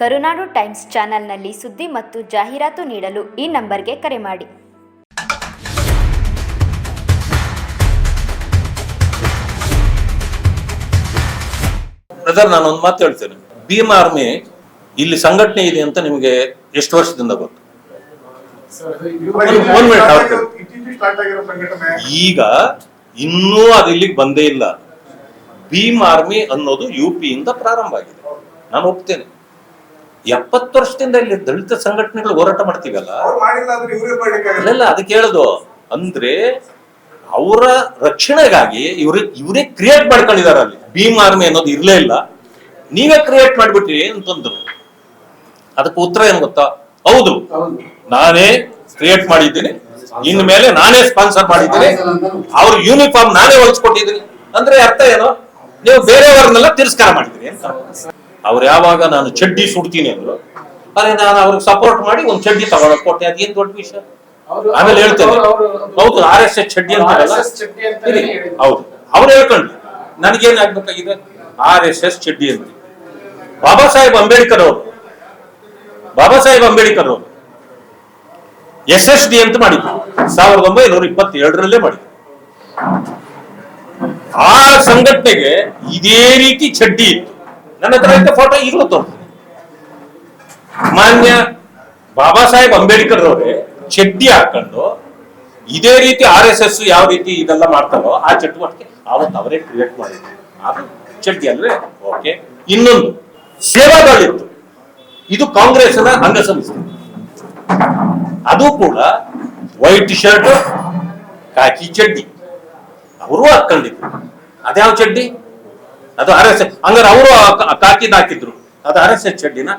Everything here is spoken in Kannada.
ಕರುನಾಡು ಟೈಮ್ಸ್ ಚಾನೆಲ್ನಲ್ಲಿ ಸುದ್ದಿ ಮತ್ತು ಜಾಹೀರಾತು ನೀಡಲು ಈ ನಂಬರ್ಗೆ ಕರೆ ಮಾಡಿ. ಬ್ರದರ್ ನಾನು ಒಂದು ಮಾತು ಹೇಳ್ತೇನೆ. ಭೀಮ್ ಆರ್ಮಿ ಇಲ್ಲಿ ಸಂಘಟನೆ ಇದೆ ಅಂತ ನಿಮಗೆ ಎಷ್ಟು ವರ್ಷದಿಂದ ಗೊತ್ತು? ಈಗ ಇನ್ನೂ ಅದು ಇಲ್ಲಿಗೆ ಬಂದೇ ಇಲ್ಲ. ಭೀಮ್ ಆರ್ಮಿ ಅನ್ನೋದು ಯು ಇಂದ ಪ್ರಾರಂಭ ಆಗಿದೆ. ನಾನು ಒಪ್ತೇನೆ. ಎಪ್ಪತ್ತು ವರ್ಷದಿಂದ ಇಲ್ಲಿ ದಲಿತ ಸಂಘಟನೆಗಳು ಹೋರಾಟ ಮಾಡ್ತೀವಲ್ಲ ಅಲ್ಲೆಲ್ಲ ಅದಕ್ಕೆ ಹೇಳುದು ಅಂದ್ರೆ ಅವರ ರಕ್ಷಣೆಗಾಗಿ ಇವ್ರ ಇವರೇ ಕ್ರಿಯೇಟ್ ಮಾಡ್ಕೊಂಡಿದ್ದಾರೆ ಅಲ್ಲಿ. ಭೀಮ್ ಆರ್ಮಿ ಅನ್ನೋದು ಇರ್ಲೇ ಇಲ್ಲ. ನೀವೇ ಕ್ರಿಯೇಟ್ ಮಾಡ್ಬಿಟ್ರಿ ಅಂತಂದ್ರು ಅದಕ್ಕೆ ಉತ್ತರ ಏನ್ ಗೊತ್ತಾ? ಹೌದು ನಾನೇ ಕ್ರಿಯೇಟ್ ಮಾಡಿದ್ದೀನಿ. ಇನ್ ಮೇಲೆ ನಾನೇ ಸ್ಪಾನ್ಸರ್ ಮಾಡಿದ್ದೀನಿ. ಅವ್ರ ಯೂನಿಫಾರ್ಮ್ ನಾನೇ ಹೊಲ್ಸ್ಕೊಟ್ಟಿದ್ದೀನಿ. ಅಂದ್ರೆ ಅರ್ಥ ಏನು? ನೀವು ಬೇರೆಯವರನ್ನೆಲ್ಲ ತಿರಸ್ಕಾರ ಮಾಡಿದ್ದೀರಿ ಅಂತ ಅವ್ರು ಯಾವಾಗ ನಾನು ಚಡ್ಡಿ ಸುಡ್ತೀನಿ ಅಂದ್ರು ಅದೇ ನಾನು ಅವ್ರಿಗೆ ಸಪೋರ್ಟ್ ಮಾಡಿ ಒಂದು ಚಡ್ಡಿ ತಗೊಳಕ್ ಕೊಟ್ಟೆ. ಅದೇನ್ ದೊಡ್ಡ ವಿಷಯ? ಆಮೇಲೆ ಹೇಳ್ತೇನೆ. ಹೌದು ಆರ್ ಎಸ್ ಎಸ್ ಚಡ್ಡಿ ಅಂತಾರಲ್ಲ ಹೇಳಿದ್ದು. ಹೌದು. ಅವ್ರು ಹೇಳ್ಕೊಂಡ್ರು. ನನಗೇನ್ ಆಗ್ಬೇಕಾಗಿದೆ? ಆರ್ ಎಸ್ ಎಸ್ ಚಡ್ಡಿ ಅಂತ. ಬಾಬಾ ಸಾಹೇಬ್ ಅಂಬೇಡ್ಕರ್ ಅವರು. ಬಾಬಾ ಸಾಹೇಬ್ ಅಂಬೇಡ್ಕರ್ ಅವರು. ಎಸ್ ಎಸ್ ಡಿ ಅಂತ ಮಾಡಿದ್ರು. ಸಾವಿರದ ಒಂಬೈನೂರ ಇಪ್ಪತ್ತೇಳರಲ್ಲೇ ಮಾಡಿದ್ರು. ಆ ಸಂಘಟನೆಗೆ ಇದೇ ರೀತಿ ಚಡ್ಡಿ ಇತ್ತು. ನನ್ನ ಹತ್ರ ಇದ್ದ ಫೋಟೋ ಈಗಲೂ ಮಾನ್ಯ ಬಾಬಾ ಸಾಹೇಬ್ ಅಂಬೇಡ್ಕರ್ ಅವರೇ ಚಡ್ಡಿ ಹಾಕೊಂಡು ಇದೇ ರೀತಿ ಆರ್ ಎಸ್ ಎಸ್ ಯಾವ ರೀತಿ ಇದೆಲ್ಲ ಮಾಡ್ತಾರೋ ಆ ಚಟುವಟಿಕೆ ಅವತ್ತು ಅವರೇ ಕ್ರಿಯೇಟ್ ಮಾಡಿದ್ರು. ಅದು ಚಡ್ಡಿ ಅಲ್ವೇ? ಓಕೆ ಇನ್ನೊಂದು ಸೇವಾದಳಿತ್ತು ಇದು ಕಾಂಗ್ರೆಸ್ನ ಅಂಗಸಂಸ್ಥೆ ಅದು ಕೂಡ ವೈಟ್ ಶರ್ಟ್ ಕಾಕಿ ಚಡ್ಡಿ. ಅವರು ಹಾಕೊಂಡಿದ್ರು. ಅದ್ಯಾವ ಚಡ್ಡಿ? ಅದು ಆರ್ ಎಸ್ ಎಸ್. ಹಂಗಾರೆ ಅವರು ಕಾಕಿದ್ ಹಾಕಿದ್ರು. ಅದು ಆರ್ ಎಸ್ ಎಸ್ ಚಡ್ಡಿನ